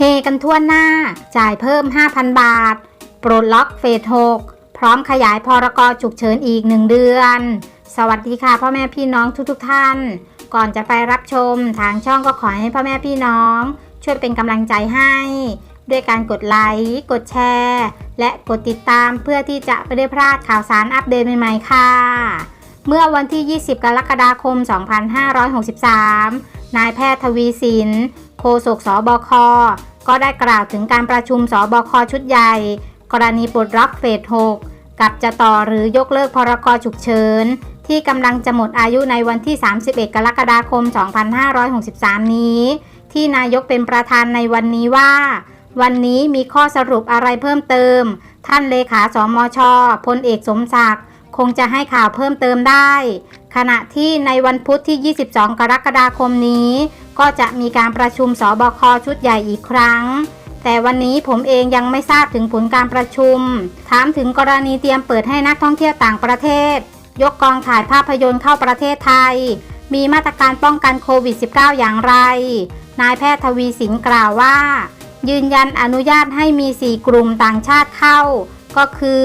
เฮกันทั่วหน้า จ่ายเพิ่ม 5,000 บาท ปลดล็อกเฟส6พร้อมขยายพรกฉุกเฉินอีก 1 เดือน สวัสดีค่ะพ่อแม่พี่น้องทุกๆทท่าน ก่อนจะไปรับชมทางช่องก็ขอให้พ่อแม่พี่น้อง ช่วยเป็นกำลังใจให้ ด้วยการกดไลค์ กดแชร์ และกดติดตามเพื่อที่จะไม่ได้พลาดข่าวสารอัปเดตใหม่ๆค่ะ เมื่อวันที่ 20 กรกฎาคม 2563 นายแพทย์ทวีสิน โฆษกสบค ก็ได้กล่าวถึงการประชุมสบคชุดใหญ่ กรณีปลดล็อกเฟส 6 กับจะต่อหรือยกเลิกพรกฉุกเฉิน ที่กำลังจะหมดอายุในวันที่ 31 กรกฎาคม 2563 นี้ ที่นายกเป็นประธานในวันนี้ว่า วันนี้มีข้อสรุปอะไรเพิ่มเติม ท่านเลขาสมชพลเอกสมศักดิ์คงจะให้ข่าวเพิ่มเติมได้ ขณะที่ในวันพุธที่ 22 กรกฎาคมนี้ ก็จะมีการประชุมสบคชุดใหญ่อีกครั้ง แต่วันนี้ผมเองยังไม่ทราบถึงผลการประชุม ถามถึงกรณีเตรียมเปิดให้นักท่องเที่ยวต่างประเทศ ยกกองถ่ายภาพยนตร์เข้าประเทศไทย มีมาตรการป้องกันโควิด -19 อย่างไร นายแพทย์ทวีสินกล่าวว่า ยืนยันอนุญาตให้มี 4 กลุ่มต่างชาติเข้า ก็คือ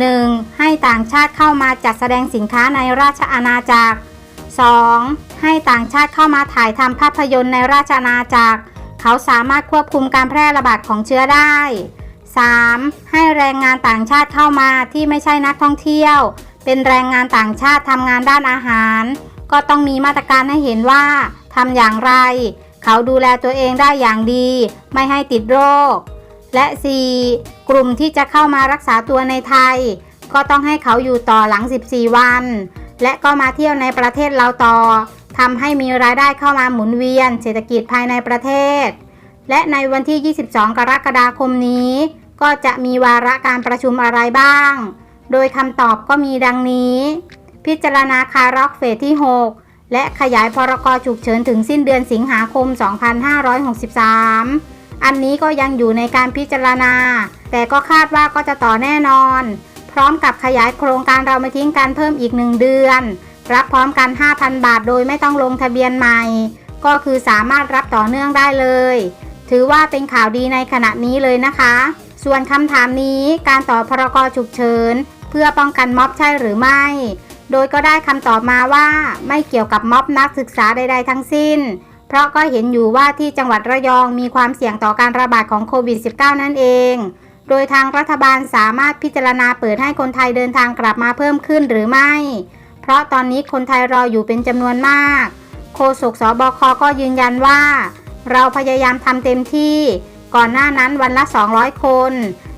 1. ให้ต่างชาติเข้ามาจัดแสดงสินค้าในราชอาณาจักร 2. ให้ต่างชาติเข้ามาถ่ายทำภาพยนตร์ในราชอาณาจักร เขาสามารถควบคุมการแพร่ระบาดของเชื้อได้ 3. ให้แรงงานต่างชาติเข้ามาที่ไม่ใช่นักท่องเที่ยว เป็นแรงงานต่างชาติทำงานด้านอาหาร ก็ต้องมีมาตรการให้เห็นว่าทำอย่างไร เขาดูแลตัวเองได้อย่างดี ไม่ให้ติดโรค และ 4. กลุ่มที่จะเข้ามารักษาตัวในไทย ก็ต้องให้เขาอยู่ต่อหลัง 14 วัน และก็มาเที่ยวในประเทศเราต่อทำให้มีรายได้เข้ามาหมุนเวียน เศรษฐกิจภายในประเทศ และในวันที่ 22 กรกฎาคมนี้ ก็จะมีวาระการประชุมอะไรบ้าง โดยคำตอบก็มีดังนี้ พิจารณาคาร็อกเฟสที่ 6 และขยายพรกฉุกเฉินถึงสิ้นเดือนสิงหาคม 2563 อันนี้ก็ยังอยู่ในการพิจารณา แต่ก็คาดว่าก็จะต่อแน่นอน พร้อมกับขยายโครงการเราไม่ทิ้งกันเพิ่มอีก 1 เดือน รับพร้อมกัน 5,000 บาทโดยไม่ต้องลงทะเบียนใหม่ ก็คือสามารถรับต่อเนื่องได้เลย ถือว่าเป็นข่าวดีในขณะนี้เลยนะคะ ส่วนคำถามนี้การต่อพรกฉุกเฉิน เพื่อป้องกันม็อบใช่หรือไม่ โดยก็ได้คำตอบมาว่า ไม่เกี่ยวกับม็อบนักศึกษาใด ๆ ทั้งสิ้น เพราะก็เห็นอยู่ว่าที่จังหวัดระยองมีความเสี่ยงต่อการระบาดของโควิด -19 นั่นเอง โดยทางรัฐบาลสามารถพิจารณาเปิดให้คนไทยเดินทางกลับมาเพิ่มขึ้นหรือไม่ เพราะตอนนี้คนไทยรออยู่เป็นจำนวนมาก โฆษกสบคก็ยืนยันว่า เราพยายามทำเต็มที่ ก่อนหน้านั้นวันละ 200 คน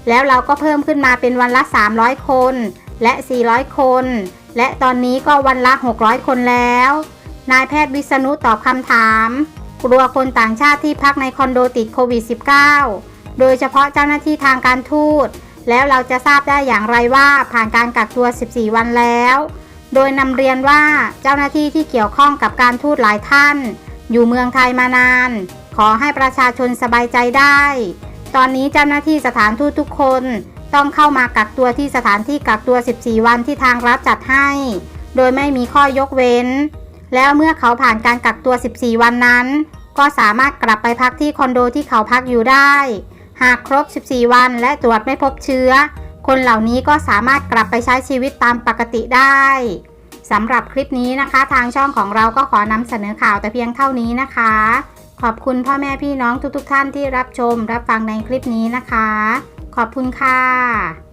แล้วเราก็เพิ่มขึ้นมาเป็นวันละ 300 คน และ 400 คน และตอนนี้ก็วันละ 600 คนแล้ว นายแพทย์วิษณุตอบคำถามกลัวคนต่างชาติที่พักในคอนโดติดโควิด -19 โดยเฉพาะเจ้าหน้าที่ทางการทูต แล้วเราจะทราบได้อย่างไรว่าผ่านการกักตัว 14 วันแล้ว โดยนำเรียนว่าเจ้าหน้าที่ที่เกี่ยวข้องกับการทูตหลายท่าน อยู่เมืองไทยมานาน ขอให้ประชาชนสบายใจได้ ตอนนี้เจ้าหน้าที่สถานทูตทุกคนต้องเข้ามากักตัวที่สถานที่กักตัว 14 วันที่ทางรัฐจัดให้ โดยไม่มีข้อยกเว้น แล้วเมื่อเขาผ่านการกักตัว 14 วันนั้น ก็สามารถกลับไปพักที่คอนโดที่เขาพักอยู่ได้ หากครบ 14 วันและตรวจไม่พบเชื้อ คนเหล่านี้ก็สามารถกลับไปใช้ชีวิตตามปกติได้สำหรับคลิปนี้นะคะ ทางช่องของเราก็ขอนำเสนอข่าวแต่เพียงเท่านี้นะคะ ขอบคุณพ่อแม่พี่น้องทุกๆทท่านที่รับชมรับฟังในคลิปนี้นะคะ ขอบคุณค่ะ